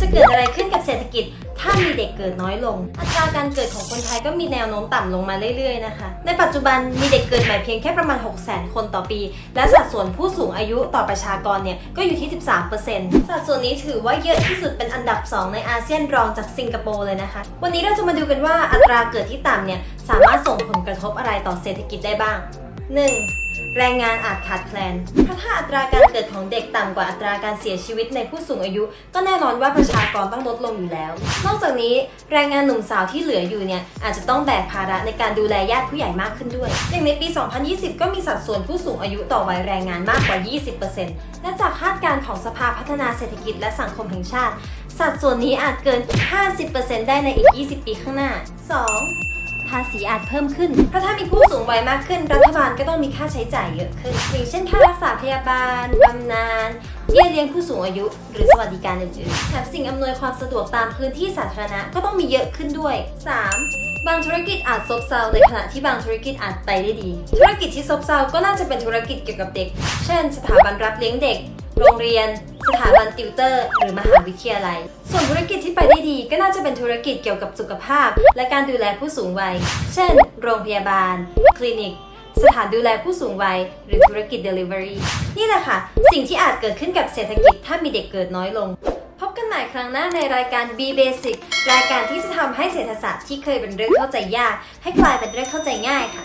จะเกิดอะไรขึ้นกับเศรษฐกิจ ถ้ามีเด็กเกิดน้อยลง อัตราการเกิดของคนไทยก็มีแนวโน้มต่ำลงมาเรื่อยๆนะคะ ในปัจจุบันมีเด็กเกิดใหม่เพียงแค่ประมาณ 6 0 0 0 0 คนต่อปี และสัดส่วนผู้สูงอายุต่อประชากรเนี่ยก็อยู่ที่ 13%สัดส่วนนี้ถือว่าเยอะที่สุดเป็นอันดับ 2 ในอาเซียนรองจากสิงคโปร์เลยนะคะ วันนี้เราจะมาดูกันว่าอัตราเกิดที่ต่ำเนี่ยสามารถส่งผลกระทบอะไรต่อเศรษฐกิจได้บ้าง 1. แรงงานอาจขาดแคลน เพราะถ้าอัตราการเกิดของเด็กต่ำกว่าอัตราการเสียชีวิตในผู้สูงอายุ ก็แน่นอนว่าประชากรต้องลดลงอยู่แล้ว นอกจากนี้แรงงานหนุ่มสาวที่เหลืออยู่เนี่ยอาจจะต้องแบกภาระในการดูแลญาติผู้ใหญ่มากขึ้นด้วย อย่างในปี 2020 ก็มีสัดส่วนผู้สูงอายุต่อวัยแรงงานมากกว่า 20%และจากคาดการณ์ของสภาพัฒนาเศรษฐกิจและสังคมแห่งชาติ สัดส่วนนี้อาจเกิน 50%ได้ในอีก 20 ปีข้างหน้า 2. ภาษีอาจเพิ่มขึ้น เพราะถ้ามีผู้สูงวัยมากขึ้น รัฐบาลก็ต้องมีค่าใช้จ่ายเยอะขึ้น อย่างเช่นค่ารักษาพยาบาลบำนาญเบี้ยเลี้ยงผู้สูงอายุ หรือสวัสดิการอื่นๆ แถมสิ่งอำนวยความสะดวกตามพื้นที่สาธารณะก็ต้องมีเยอะขึ้นด้วย 3. บางธุรกิจอาจซบเซาในขณะที่บางธุรกิจอาจไปได้ดี ธุรกิจที่ซบเซาก็น่าจะเป็นธุรกิจเกี่ยวกับเด็ก เช่น สถาบันรับเลี้ยงเด็ก โรงเรียน สถาบันติวเตอร์ หรือมหาวิทยาลัย ส่วนธุรกิจที่ไปได้ดี ก็น่าจะเป็นธุรกิจเกี่ยวกับสุขภาพ และการดูแลผู้สูงวัย เช่น โรงพยาบาล คลินิก สถานดูแลผู้สูงวัย หรือธุรกิจ Delivery นี่แหละค่ะ สิ่งที่อาจเกิดขึ้นกับเศรษฐกิจถ้ามีเด็กเกิดน้อยลง พบกันใหม่ครั้งหน้าในรายการ B Basic รายการที่จะทำให้เศรษฐศาสตร์ที่เคยเป็นเรื่องเข้าใจยาก ให้กลายเป็นเรื่องเข้าใจง่ายค่ะ